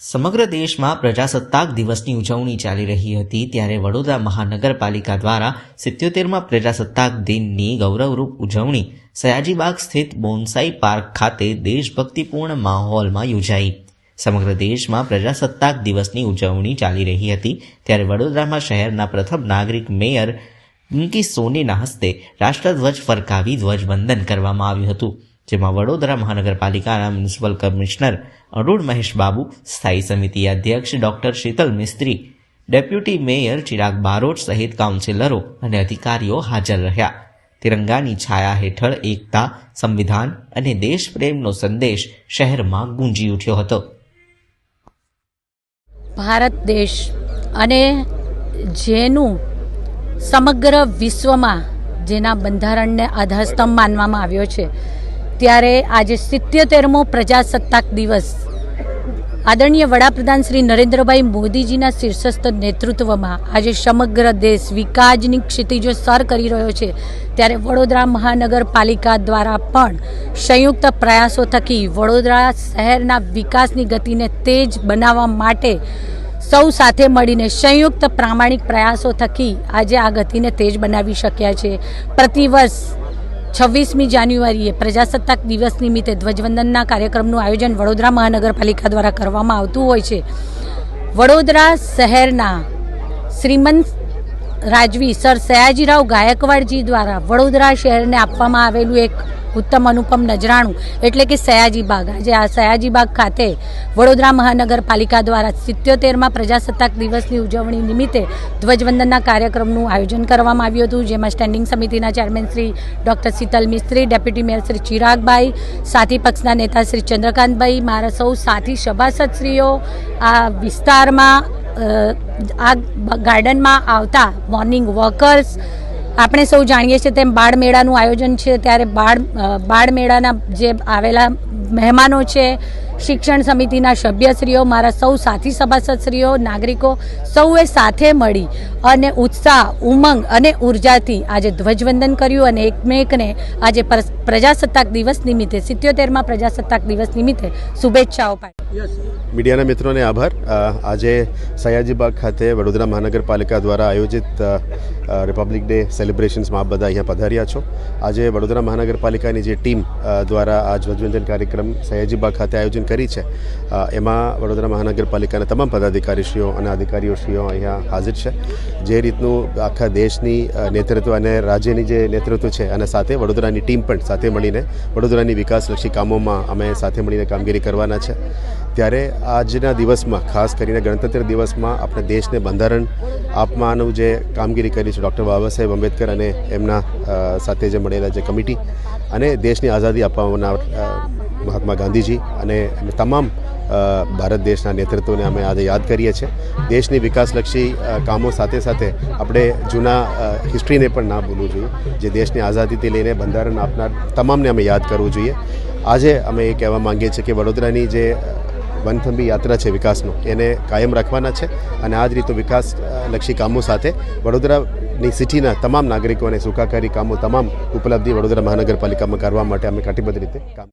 સમગ્ર દેશમાં પ્રજાસત્તાક દિવસની ઉજવણી ચાલી રહી હતી ત્યારે વડોદરા મહાનગરપાલિકા દ્વારા સિત્યોતેરમાં પ્રજાસત્તાક દિનની ગૌરવરૂપ ઉજવણી સયાજીબાગ સ્થિત બોન્સાઈ પાર્ક ખાતે દેશભક્તિપૂર્ણ માહોલમાં યોજાઈ. સમગ્ર દેશમાં પ્રજાસત્તાક દિવસની ઉજવણી ચાલી રહી હતી ત્યારે વડોદરામાં શહેરના પ્રથમ નાગરિક મેયર પિંકી સોનીના હસ્તે રાષ્ટ્રધ્વજ ફરકાવી ધ્વજવંદન કરવામાં આવ્યું હતું. જેમાં વડોદરા મહાનગરપાલિકાના મ્યુનિસિપલ કમિશનર અરુણ મહેશ બાબુ, સ્થાયી સમિતિ અધ્યક્ષ doctor Sheetal Mistry, deputy mayor Chirag Barot સહિત કાઉન્સિલરો અને અધિકારીઓ હાજર રહ્યા. તિરંગાની છાયા હેઠળ એકતા, સંવિધાન અને દેશપ્રેમનો સંદેશ શહેરમાં ગુંજી ઉઠ્યો હતો. ભારત દેશ અને જેનું સમગ્ર વિશ્વમાં જેના બંધારણને આધારસ્તંભ માનવામાં આવ્યો છે ત્યારે આજે સિત્યોતેરમો પ્રજાસત્તાક દિવસ. આદરણીય વડાપ્રધાન શ્રી નરેન્દ્રભાઈ મોદીજીના શીર્ષસ્થ નેતૃત્વમાં આજે સમગ્ર દેશ વિકાસની ક્ષિતિજો સર કરી રહ્યો છે. ત્યારે વડોદરા મહાનગરપાલિકા દ્વારા પણ સંયુક્ત પ્રયાસો થકી વડોદરા શહેરના વિકાસની ગતિને તેજ બનાવવા માટે સૌ સાથે મળીને સંયુક્ત પ્રામાણિક પ્રયાસો થકી આજે આ ગતિને તેજ બનાવી શક્યા છે. પ્રતિવર્ષ છવ્વીસમી જાન્યુઆરીએ પ્રજાસત્તાક દિવસ નિમિત્તે ધ્વજવંદનના કાર્યક્રમનું આયોજન વડોદરા મહાનગરપાલિકા દ્વારા કરવામાં આવતું હોય છે. વડોદરા શહેરના શ્રીમંત રાજવી સર સયાજીરાવ ગાયકવાડજી દ્વારા વડોદરા શહેરને આપવામાં આવેલું એક ઉત્તમ અનુપમ નજરાણું, એટલે કે સયાજી બાગ. આજે આ સયાજી બાગ ખાતે વડોદરા મહાનગરપાલિકા દ્વારા સિત્યોતેરમાં પ્રજાસત્તાક દિવસની ઉજવણી નિમિત્તે ધ્વજવંદનના કાર્યક્રમનું આયોજન કરવામાં આવ્યું હતું, જેમાં સ્ટેન્ડિંગ સમિતિના chairman Shri doctor Sheetal Mistry, deputy mayor Shri Chiragbhai સાથી પક્ષના નેતા શ્રી ચંદ્રકાંતભાઈ, મારા સૌ સાથી સભાસદશ્રીઓ આ વિસ્તારમાં આ ગાર્ડનમાં આવતા મોર્નિંગ વોકર્સ આપણે સૌ જાણીએ છીએ તેમ બાળ મેળાનું આયોજન છે. ત્યારે બાળ બાળ મેળાના જે આવેલા મહેમાનો છે શિક્ષણ સમિતિના સભ્યશ્રીઓ, મારા સૌ સાથી સભાસદશ્રીઓ, નાગરિકો સૌએ સાથે મળી અને ઉત્સાહ, ઉમંગ અને ઉર્જાથી આજે ધ્વજવંદન કર્યું અને એકમેકને આજે પ્રજાસત્તાક દિવસ નિમિત્તે, સિત્યોતેરમાં પ્રજાસત્તાક દિવસ નિમિત્તે શુભેચ્છાઓ પાઠવી મીડિયાના મિત્રોને આભાર. આજે સયાજીબાગ ખાતે વડોદરા મહાનગરપાલિકા દ્વારા આયોજિત રિપબ્લિક ડે સેલિબ્રેશન્સમાં આપ બધા અહીંયા પધાર્યા છો. આજે વડોદરા મહાનગરપાલિકાની જે ટીમ દ્વારા આ ધ્વજવંદન કાર્યક્રમ સયાજીબાગ ખાતે આયોજન કરી છે. એમાં વડોદરા મહાનગરપાલિકાના તમામ પદાધિકારીશ્રીઓ અને અધિકારીઓશ્રીઓ અહીંયા હાજર છે. જે રીતનું આખા દેશની નેતૃત્વ અને રાજ્યની જે નેતૃત્વ છે અને સાથે વડોદરાની ટીમ પણ સાથે મળીને વડોદરાની વિકાસલક્ષી કામોમાં અમે સાથે મળીને કામગીરી કરવાના છે. ત્યારે આજના દિવસમાં ખાસ કરીને ગણતંત્ર દિવસમાં આપણે દેશને બંધારણ આપવાનું જે કામગીરી કરી છે ડૉક્ટર બાબા સાહેબ આંબેડકર અને એમના સાથે જે મળેલા જે કમિટી અને દેશની આઝાદી અપાવનાર અ, મહાત્મા ગાંધીજી અને તમામ ભારત દેશના નેતૃત્વને અમે આજે યાદ કરીએ છીએ. દેશની વિકાસલક્ષી કામો સાથે સાથે આપણે જૂના હિસ્ટ્રીને પણ ના ભૂલવું જોઈએ. જે દેશની આઝાદીથી લઈને બંધારણ આપનાર તમામને અમે યાદ કરવું જોઈએ. આજે અમે એ કહેવા માંગીએ છીએ કે વડોદરાની જે વનથંભી યાત્રા છે વિકાસનો, એને કાયમ રાખવાના છે અને આ જ રીતનું વિકાસલક્ષી કામો સાથે વડોદરાની સિટીના તમામ નાગરિકોને સુખાકારી કામો તમામ ઉપલબ્ધિ વડોદરા મહાનગરપાલિકામાં કરવા માટે અમે કટિબદ્ધ રીતે કામ